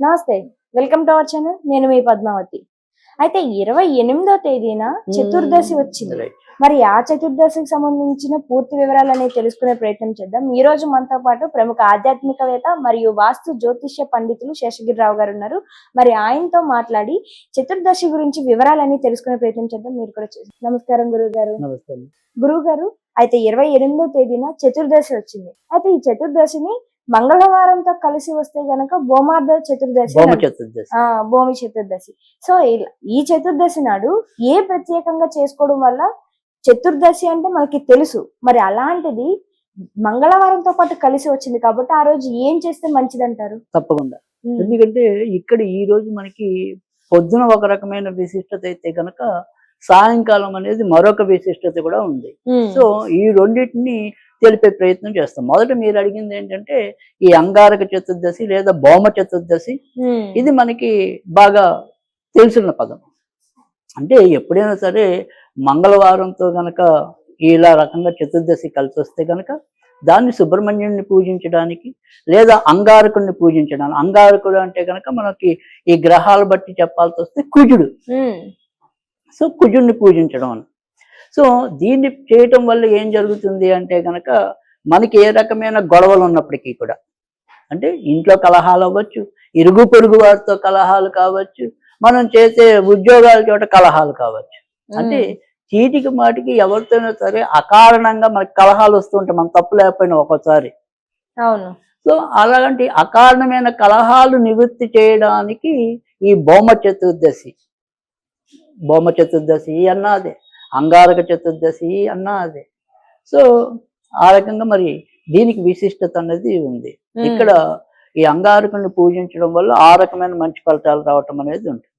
నమస్తే welcome to our channel. నేను మీ పద్మావతి. అయితే ఇరవై ఎనిమిదో తేదీన చతుర్దశి వచ్చింది. మరి ఆ చతుర్దశికి సంబంధించిన పూర్తి వివరాలు అనేవి తెలుసుకునే ప్రయత్నం చేద్దాం. ఈ రోజు మనతో పాటు ప్రముఖ ఆధ్యాత్మికవేత్త మరియు వాస్తు జ్యోతిష్య పండితులు శేషగిరిరావు గారు ఉన్నారు. మరి ఆయనతో మాట్లాడి చతుర్దశి గురించి వివరాలన్నీ తెలుసుకునే ప్రయత్నం చేద్దాం. మీరు కూడా నమస్కారం గురువు గారు. గురువు గారు అయితే ఇరవై ఎనిమిదో తేదీన చతుర్దశి వచ్చింది. అయితే ఈ చతుర్దశిని మంగళవారంతో కలిసి వస్తే గనక బోమార్ద చతుర్దశి భౌమ. చతుర్దశి. ఆ భూమి చతుర్దశి. సో ఈ చతుర్దశి నాడు ఏ ప్రత్యేకంగా చేసుకోవడం వల్ల చతుర్దశి అంటే మనకి తెలుసు. మరి అలాంటిది మంగళవారంతో పాటు కలిసి వచ్చింది కాబట్టి ఆ రోజు ఏం చేస్తే మంచిది అంటారు తప్పకుండా ఎందుకంటే ఇక్కడ ఈ రోజు మనకి పొద్దున ఒక రకమైన విశిష్టత అయితే కనుక సాయంకాలం అనేది మరొక విశిష్టత కూడా ఉంది. సో ఈ రెండింటిని తెలిపే ప్రయత్నం చేస్తాం. మొదట మీరు అడిగింది ఏంటంటే ఈ అంగారక చతుర్దశి లేదా భౌమ చతుర్దశి ఇది మనకి బాగా తెలిసిన పదం. అంటే ఎప్పుడైనా సరే మంగళవారంతో గనక ఇలా రకంగా చతుర్దశి కలిసి వస్తే గనక దాన్ని సుబ్రహ్మణ్యుడిని పూజించడానికి లేదా అంగారకుడిని పూజించడానికి అంగారకుడు అంటే గనక మనకి ఈ గ్రహాలు బట్టి చెప్పాల్సి వస్తే కుజుడు సో కుజుడిని పూజించడం అని. సో దీన్ని చేయటం వల్ల ఏం జరుగుతుంది అంటే గనక మనకి ఏ రకమైన గొడవలు ఉన్నప్పటికీ కూడా అంటే ఇంట్లో కలహాలు అవ్వచ్చు ఇరుగు పొరుగు వారితో కలహాలు కావచ్చు మనం చేసే ఉద్యోగాల చోట కలహాలు కావచ్చు. అంటే చీటికి మాటికి ఎవరితోనో సరే అకారణంగా మనకి కలహాలు వస్తుంటాయి మన తప్పు లేకపోయినా ఒక్కోసారి. అవును. సో అలాంటి అకారణమైన కలహాలు నివృత్తి చేయడానికి ఈ భౌమ చతుర్దశి భౌమ చతుర్దశి అన్నా అదే అంగారక చతుర్దశి అన్నా అదే సో ఆ రకంగా మరి దీనికి విశిష్టత అనేది ఉంది. ఇక్కడ ఈ అంగారకుని పూజించడం వల్ల ఆ రకమైన మంచి ఫలితాలు రావటం అనేది ఉంటుంది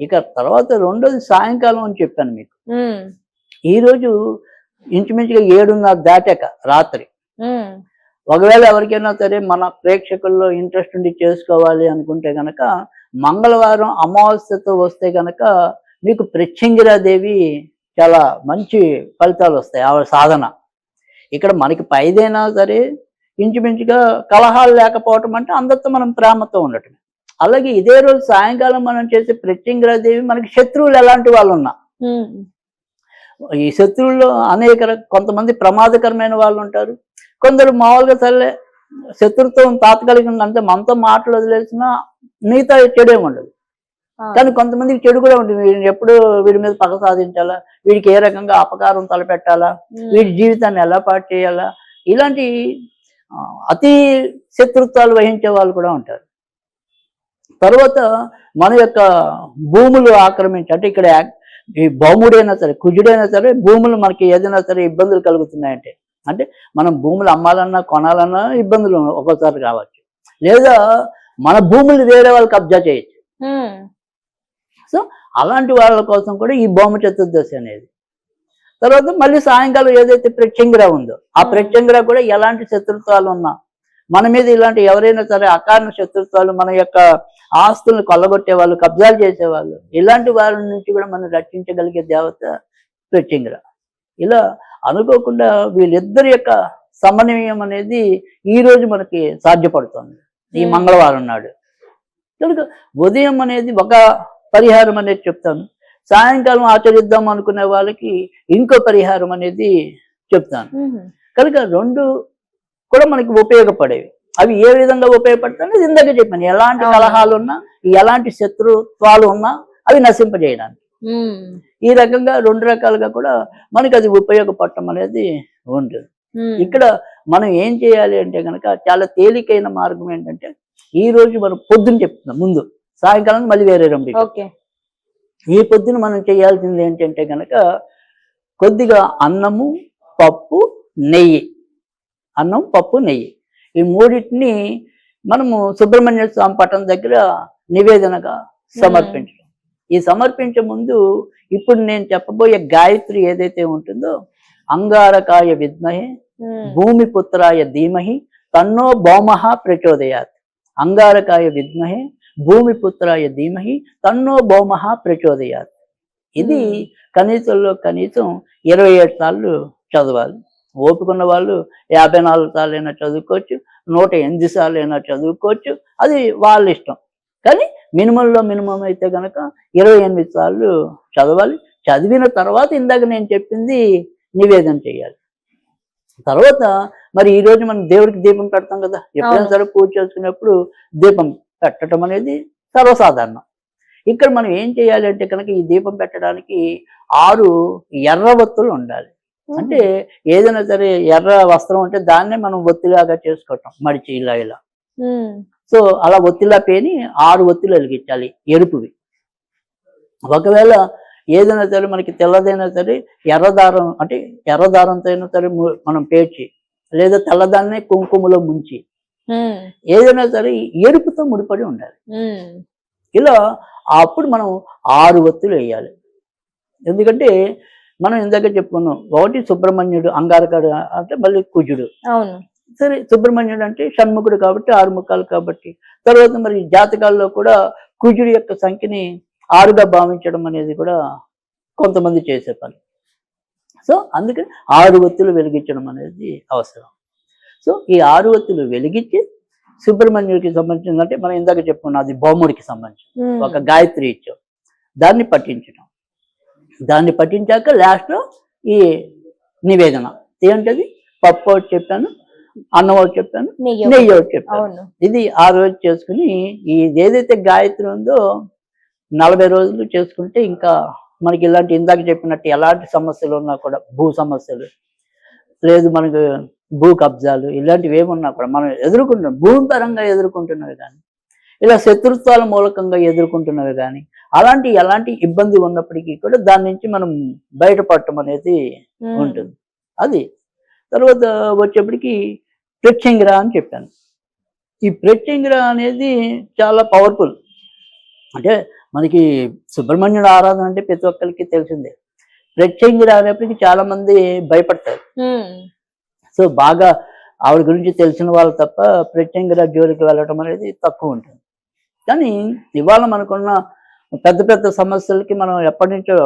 ఇక తర్వాత రెండోది సాయంకాలం అని చెప్పాను మీకు ఉమ్. ఈ రోజు ఇంచుమించుగా ఏడున్నర దాటాక రాత్రి. ఒకవేళ ఎవరికైనా సరే మన ప్రేక్షకుల్లో ఇంట్రెస్ట్ ఉండి చేసుకోవాలి అనుకుంటే గనక మంగళవారం అమావాస్యతో వస్తే గనక మీకు దేవి చాలా మంచి ఫలితాలు వస్తాయి ఆవిడ సాధన ఇక్కడ మనకి పైదైనా సరే ఇంచుమించుగా కలహాలు లేకపోవటం అంటే అందరితో మనం ప్రేమతో ఉండటం అలాగే ఇదే రోజు సాయంకాలం మనం చేసే దేవి మనకి శత్రువులు ఎలాంటి వాళ్ళు ఉన్నా. ఈ శత్రువుల్లో అనేక రక- కొంతమంది ప్రమాదకరమైన వాళ్ళు ఉంటారు కొందరు మామూలుగా సరే శత్రుత్వం తాత్కాలికంగా అంటే మనతో మాటలు వదిలేసిన మిగతా చెడు ఏమి ఉండదు. కానీ కొంతమందికి చెడు కూడా ఉంటుంది. వీడిని ఎప్పుడు వీడి మీద పగ సాధించాలా? వీడికి ఏ రకంగా అపకారం తలపెట్టాలా. వీడి జీవితాన్ని ఎలా పాటు చేయాలా? ఇలాంటి అతి శత్రుత్వాలు వహించే వాళ్ళు కూడా ఉంటారు. తర్వాత మన యొక్క భూములు ఆక్రమించి అంటే ఇక్కడ ఈ భౌముడైనా సరే కుజుడైనా సరే భూములు మనకి ఏదైనా సరే ఇబ్బందులు కలుగుతున్నాయంటే అంటే మనం భూములు అమ్మాలన్నా కొనాలన్నా ఇబ్బందులు ఒక్కోసారి కావచ్చు. లేదా మన భూములు వేరే వాళ్ళు కబ్జా చేయొచ్చు. అలాంటి వాళ్ళ కోసం కూడా ఈ భౌమ చతుర్దశి అనేది తర్వాత మళ్ళీ సాయంకాలం ఏదైతే ప్రత్యంగిర ఉందో ఆ. ప్రత్యంగిర కూడా ఎలాంటి శత్రుత్వాలు ఉన్నా మన మీద ఇలాంటి ఎవరైనా సరే అకారణ శత్రుత్వాలు మన యొక్క ఆస్తులను కొల్లగొట్టే వాళ్ళు కబ్జాలు చేసేవాళ్ళు ఇలాంటి వారి నుంచి కూడా మనం రక్షించగలిగే దేవత ప్రత్యంగిర ఇలా అనుకోకుండా వీళ్ళిద్దరి యొక్క సమన్వయం అనేది ఈ రోజు మనకి సాధ్యపడుతుంది ఈ. మంగళవారం నాడు కనుక ఉదయం అనేది ఒక పరిహారం అనేది చెప్తాను సాయంకాలం ఆచరిద్దాం అనుకునే వాళ్ళకి ఇంకో పరిహారం అనేది చెప్తాను. కనుక రెండు కూడా మనకి ఉపయోగపడేవి అవి ఏ విధంగా ఉపయోగపడతాయి అనేది ఇందాక చెప్పాను ఎలాంటి. కలహాలు ఉన్నా ఎలాంటి శత్రుత్వాలు ఉన్నా అవి నశింపజేయడానికి. ఈ రకంగా రెండు రకాలుగా కూడా మనకి అది ఉపయోగపడటం అనేది ఉంటుంది. ఇక్కడ మనం ఏం చేయాలి అంటే కనుక చాలా తేలికైన మార్గం ఏంటంటే ఈ రోజు మనం పొద్దున్న చెప్తున్నాం ముందు సాయంకాలం మళ్ళీ వేరే రెండు ఈ పొద్దున మనం చేయాల్సింది ఏంటంటే కనుక కొద్దిగా అన్నము పప్పు నెయ్యి. అన్నం పప్పు నెయ్యి. ఈ మూడింటిని మనము సుబ్రహ్మణ్య స్వామి పట్టణం దగ్గర నివేదనగా సమర్పించడం. ఈ సమర్పించే ముందు ఇప్పుడు నేను చెప్పబోయే గాయత్రి ఏదైతే ఉంటుందో అంగారకాయ విద్మహే. భూమిపుత్రాయ ధీమహి తన్నో భౌమః ప్రచోదయాత్. అంగారకాయ విద్మహే భూమిపుత్రాయ ధీమహి తన్నో భౌమః ప్రచోదయాత్. ఇది. కనీసంలో కనీసం ఇరవై ఏడు సార్లు చదవాలి. ఓపికన్న వాళ్ళు యాభై నాలుగు సార్లు అయినా చదువుకోవచ్చు నూట ఎనిమిది సార్లు అయినా చదువుకోవచ్చు అది వాళ్ళ ఇష్టం. కానీ మినిమంలో మినిమం అయితే గనక ఇరవై ఎనిమిది సార్లు చదవాలి. చదివిన తర్వాత ఇందాక నేను చెప్పింది నివేదన చేయాలి. తర్వాత మరి ఈ రోజు మనం దేవుడికి దీపం పెడతాం కదా? ఎప్పుడైనా. సరే పూజ చేసుకున్నప్పుడు దీపం పెట్టడం అనేది సర్వసాధారణం. ఇక్కడ మనం ఏం చేయాలి అంటే కనుక ఈ దీపం పెట్టడానికి ఆరు ఎర్ర ఒత్తులు ఉండాలి. అంటే ఏదైనా సరే ఎర్ర వస్త్రం ఉంటే దాన్నే మనం ఒత్తిలాగా చేసుకోవటం మడిచి ఇలా ఇలా. సో అలా ఒత్తిలా పేని ఆరు ఒత్తులు వెలిగించాలి ఎరుపువి. ఒకవేళ ఏదైనా సరే మనకి తెల్లదైనా సరే ఎర్రదారం అంటే ఎర్రదారంతో అయినా సరే మనం పేర్చి లేదా తెల్లదాన్నే కుంకుమలో ముంచి ఏదైనా సరే ఎరుపుతో ముడిపడి ఉండాలి. ఇలా అప్పుడు మనం ఆరు ఒత్తులు వేయాలి. ఎందుకంటే మనం ఇందాక చెప్పుకున్నాం ఒకటి సుబ్రహ్మణ్యుడు అంగారకుడు అంటే మళ్ళీ కుజుడు. అవును. సరే సుబ్రహ్మణ్యుడు అంటే షణ్ముఖుడు కాబట్టి ఆరు ముఖాలు కాబట్టి తర్వాత మరి జాతకాల్లో కూడా కుజుడి యొక్క సంఖ్యని ఆరుగా భావించడం అనేది కూడా కొంతమంది చేసే పని. సో అందుకని ఆరు ఒత్తులు వెలిగించడం అనేది అవసరం. సో ఈ ఆరు ఒత్తులు వెలిగించి సుబ్రహ్మణ్యుడికి సంబంధించింది అంటే మనం ఇందాక చెప్పుకున్నాం అది భౌముడికి సంబంధించి. ఒక గాయత్రి ఇచ్చాం. దాన్ని పఠించడం దాన్ని పఠించాక లాస్ట్లో ఈ నివేదన. ఏంటది? పప్పు ఒకటి చెప్పాను అన్నం ఒకటి చెప్పాను నెయ్యి ఒకటి చెప్పాను. ఇది ఆ రోజు చేసుకుని ఈ ఏదైతే గాయత్రి ఉందో నలభై రోజులు చేసుకుంటే ఇంకా మనకి ఇలాంటి ఇందాక చెప్పినట్టు ఎలాంటి సమస్యలు ఉన్నా కూడా భూ సమస్యలు. లేదు మనకు భూ కబ్జాలు ఇలాంటివి ఏమున్నా కూడా మనం ఎదుర్కొంటున్నాం. భూమి పరంగా ఎదుర్కొంటున్నవి కానీ ఇలా శత్రుత్వాల మూలకంగా ఎదుర్కొంటున్నవి కానీ అలాంటి ఎలాంటి ఇబ్బంది ఉన్నప్పటికీ కూడా దాని నుంచి మనం బయటపడటం అనేది ఉంటుంది. అది. తర్వాత వచ్చేప్పటికి ప్రత్యంగిర అని చెప్పాను. ఈ ప్రత్యంగిర అనేది చాలా పవర్ఫుల్ అంటే మనకి సుబ్రహ్మణ్యుడు ఆరాధన అంటే ప్రతి ఒక్కరికి తెలిసిందే. ప్రత్యంగిర అనేప్పటికీ చాలా మంది భయపడతారు సో బాగా ఆవిడ గురించి తెలిసిన వాళ్ళు తప్ప ప్రత్యంగిర జోలికి వెళ్ళటం అనేది తక్కువ ఉంటుంది. కానీ ఇవాళ మనకున్న పెద్ద పెద్ద సమస్యలకి మనం ఎప్పటి నుంచో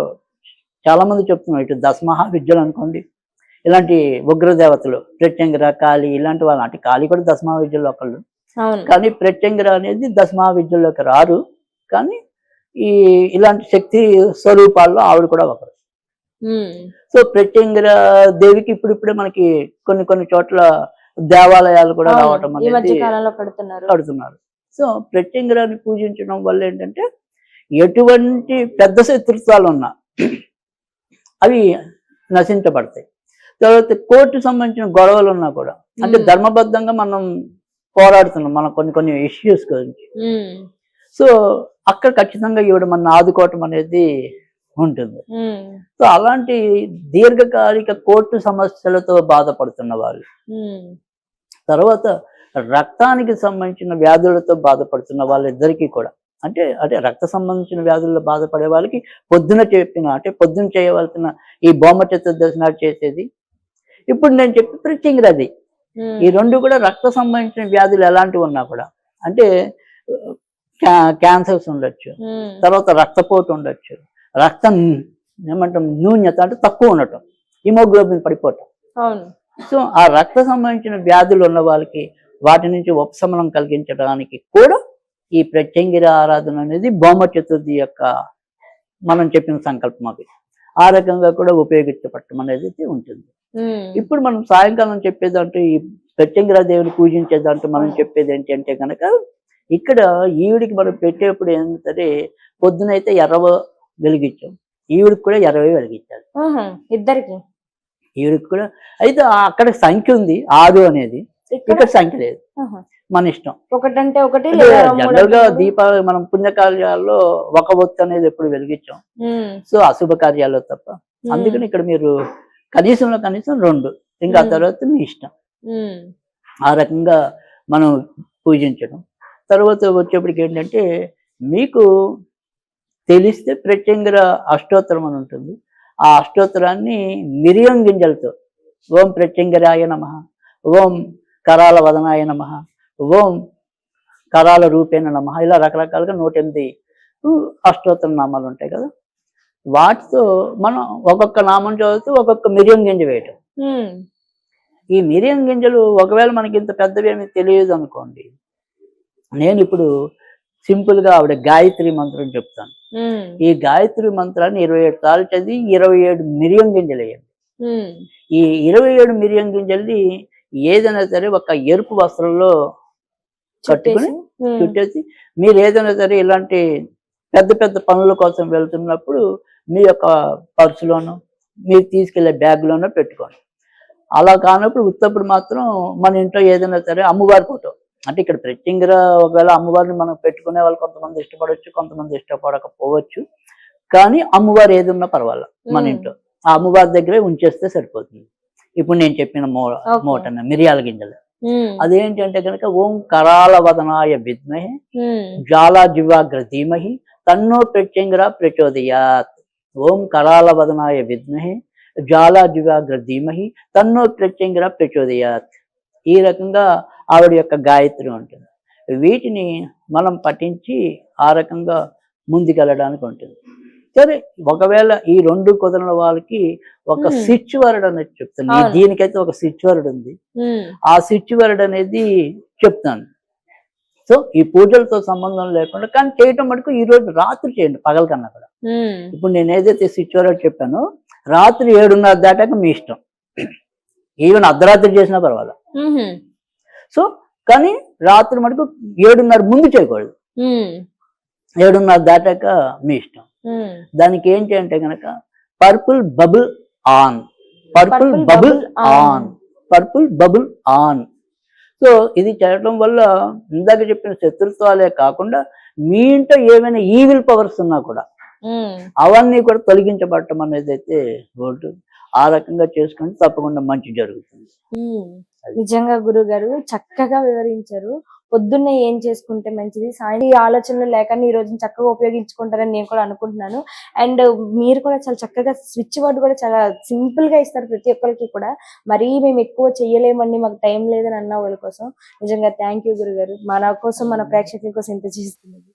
చాలా మంది చెప్తున్నాం ఇటు దశమహా విద్యలు అనుకోండి ఇలాంటి ఉగ్రదేవతలు ప్రత్యంగిర కాళి ఇలాంటి వాళ్ళు అంటే కాళి కూడా దశమహా విద్యలో ఒకళ్ళు. కానీ ప్రత్యంగిర అనేది దశమహా విద్యల్లోకి రారు. కానీ ఈ ఇలాంటి శక్తి స్వరూపాల్లో ఆవిడ కూడా ఒకరు. సో ప్రత్యంగిర దేవికి ఇప్పుడు ఇప్పుడే మనకి కొన్ని కొన్ని చోట్ల దేవాలయాలు కూడా. రావటం అనేది కడుతున్నారు సో ప్రత్యంగిరాన్ని పూజించడం వల్ల ఏంటంటే ఎటువంటి పెద్ద శత్రుత్వాలు ఉన్నా అవి నశించబడతాయి. తర్వాత కోర్టు సంబంధించిన గొడవలు ఉన్నా కూడా అంటే మ్మ్. ధర్మబద్ధంగా మనం పోరాడుతున్నాం మనం కొన్ని కొన్ని ఇష్యూస్ గురించి. ఉమ్, సో అక్కడ ఖచ్చితంగా ఈవిడ మన ఆదుకోవటం అనేది ఉంటుంది. సో అలాంటి దీర్ఘకాలిక కోర్టు సమస్యలతో బాధపడుతున్న వాళ్ళు తర్వాత రక్తానికి సంబంధించిన వ్యాధులతో బాధపడుతున్న వాళ్ళిద్దరికీ కూడా అంటే అంటే రక్త సంబంధించిన వ్యాధుల్లో బాధపడే వాళ్ళకి పొద్దున చెప్పిన అంటే పొద్దున చేయవలసిన ఈ బొమ్మ చతుర్దశి నాడు చేసేది. ఇప్పుడు నేను చెప్పి ప్రత్యంగిరది ఉమ్, ఈ రెండు కూడా రక్త సంబంధించిన వ్యాధులు ఎలాంటివి ఉన్నా కూడా అంటే క్యా- క్యాన్సర్స్ ఉండొచ్చు తర్వాత రక్తపోటు ఉండొచ్చు రక్తం ఏమంటాం న్యూన్యత అంటే తక్కువ ఉండటం హిమోగ్లోబిన్ పడిపోవటం. అవును. సో ఆ రక్త సంబంధించిన వ్యాధులు ఉన్న వాళ్ళకి వాటి నుంచి ఉపశమనం కలిగించడానికి కూడా ఈ ప్రత్యంగిర ఆరాధన అనేది బొమ్మ చతుర్థి యొక్క మనం చెప్పిన సంకల్పం అది. ఆ రకంగా కూడా ఉపయోగించబడటం అనేది అయితే ఉంటుంది. ఇప్పుడు మనం సాయంకాలం చెప్పేదంటూ ఈ ప్రత్యంగిర దేవుని పూజించేదంటూ మనం చెప్పేది ఏంటి అంటే కనుక ఇక్కడ ఈవిడికి మనం పెట్టేప్పుడు ఏంటంటే పొద్దునైతే ఎర్రవ వెలిగించాం. ఈవిడికి కూడా ఎర్రవే వెలిగించాలి. ఇద్దరికి? ఈవిడికి కూడా. అయితే అక్కడ సంఖ్య ఉంది. ఆరు అనేది. ఇక్కడ? సంఖ్య లేదు. మన ఇష్టం. ఒకటంటే ఒకటి జనరల్గా. దీపావళి మనం పుణ్యకార్యాల్లో ఒక ఒత్తు అనేది ఎప్పుడు వెలిగించాం. సో అశుభ కార్యాల్లో తప్ప. అందుకని ఇక్కడ మీరు కనీసంలో కనీసం రెండు. ఇంకా. తర్వాత మీ ఇష్టం. ఆ రకంగా మనం పూజించడం. తర్వాత వచ్చేప్పటికి ఏంటంటే మీకు తెలిస్తే ప్రత్యంగిర అష్టోత్తరం అని ఉంటుంది. ఆ అష్టోత్తరాన్ని మిరియం గింజలతో ఓం ప్రత్యంగిరాయ నమ ఓం కరాల వదనాయ నమ ఓం కరాల రూపేణ నమ ఇలా రకరకాలుగా నూట ఎనిమిది అష్టోత్తర నామాలు ఉంటాయి కదా. వాటితో మనం ఒక్కొక్క నామం చదువుతూ ఒక్కొక్క మిరియం గింజ వేయటం. ఈ మిరియం గింజలు ఒకవేళ మనకి ఇంత పెద్దవి ఏమి తెలియదు అనుకోండి నేను ఇప్పుడు సింపుల్గా ఆవిడ గాయత్రి మంత్రం చెప్తాను. ఈ గాయత్రి మంత్రాన్ని ఇరవై ఏడు సార్లు చదివి ఇరవై ఏడు మిరియం గింజలు వేయండి. ఈ ఇరవై ఏడు మిరియం గింజల్ని ఏదైనా సరే ఒక ఎరుపు వస్త్రంలో కట్టుకుని చుట్టేసి మీరు ఏదైనా సరే ఇలాంటి పెద్ద పెద్ద పనుల కోసం వెళ్తున్నప్పుడు మీ యొక్క పర్సులోనో మీరు తీసుకెళ్ళే బ్యాగ్లోనో పెట్టుకోండి. అలా కానప్పుడు ఉత్తప్పుడు మాత్రం మన ఇంట్లో ఏదైనా సరే అమ్మవారి ఫోటో. అంటే ఇక్కడ ప్రత్యేకంగా ఒకవేళ అమ్మవారిని మనం పెట్టుకునే వాళ్ళు కొంతమంది ఇష్టపడవచ్చు కొంతమంది ఇష్టపడకపోవచ్చు. కానీ అమ్మవారు ఏది ఉన్నా పర్వాలేదు మన. ఇంట్లో. ఆ అమ్మవారి దగ్గరే ఉంచేస్తే సరిపోతుంది. ఇప్పుడు నేను చెప్పిన మూ. మూటన మిరియాల గింజలు. ఉమ్, అదేంటి అంటే కనుక ఓం కరాల వదనాయ విద్మహే జ్వాలా జివాగ్ర ధీమహి తన్నో ప్రత్యంగర ప్రచోదయాత్. ఓం కరాల వదనాయ విద్మహే జ్వాలా జివాగ్ర ధీమహి తన్నో ప్రత్యంగర ప్రచోదయాత్. ఈ రకంగా ఆవిడ యొక్క గాయత్రి ఉంటుంది. వీటిని మనం పఠించి ఆ రకంగా ముందుకెళ్ళడానికి ఉంటుంది. సరే ఒకవేళ ఈ రెండు కుదరని వాళ్ళకి ఒక. స్విచ్ వర్డ్ అనేది చెప్తాను. దీనికైతే ఒక స్విచ్ వర్డ్ ఉంది. ఆ స్విచ్ వర్డ్ అనేది చెప్తాను. సో ఈ పూజలతో సంబంధం లేకుండా కానీ చేయటం మటుకు ఈ రోజు రాత్రి చేయండి పగల కన్నా కూడా. ఇప్పుడు నేను ఏదైతే స్విచ్ వర్డ్ చెప్పానో రాత్రి ఏడున్నర దాటాక మీ ఇష్టం. ఈవెన్ అర్ధరాత్రి చేసినా పర్వాలేదు సో కానీ రాత్రి మటుకు ఏడున్నర ముందు చేయకూడదు. ఏడున్నర దాటాక మీ ఇష్టం. దానికి ఏంటి అంటే కనుక purple bubble on. Purple bubble. On. Purple bubble on. So ఇది చేయడం వల్ల ఇందాక చెప్పిన శత్రుత్వాలే కాకుండా మీ ఇంట్లో ఏమైనా ఈవిల్ పవర్స్ ఉన్నా కూడా. అవన్నీ కూడా తొలగించబడటం అనేది అయితే ఉంటుంది ఆ రకంగా చేసుకుంటే తప్పకుండా మంచి జరుగుతుంది. నిజంగా గురువు గారు చక్కగా వివరించారు. పొద్దున్నే ఏం చేసుకుంటే మంచిది సాయంత్రం ఈ ఆలోచనలు లేకుండా ఈ రోజున చక్కగా ఉపయోగించుకుంటారని నేను కూడా అనుకుంటున్నాను. అండ్ మీరు కూడా చాలా చక్కగా స్విచ్ వర్డ్ కూడా చాలా సింపుల్గా ఇస్తారు ప్రతి ఒక్కరికి కూడా. మరీ మేము ఎక్కువ చెయ్యలేమండి మాకు టైం లేదని అన్న వాళ్ళ కోసం. నిజంగా థ్యాంక్ యూ గురుగారు. మన కోసం మన ప్రేక్షకుల కోసం ఇంత చేస్తున్నారు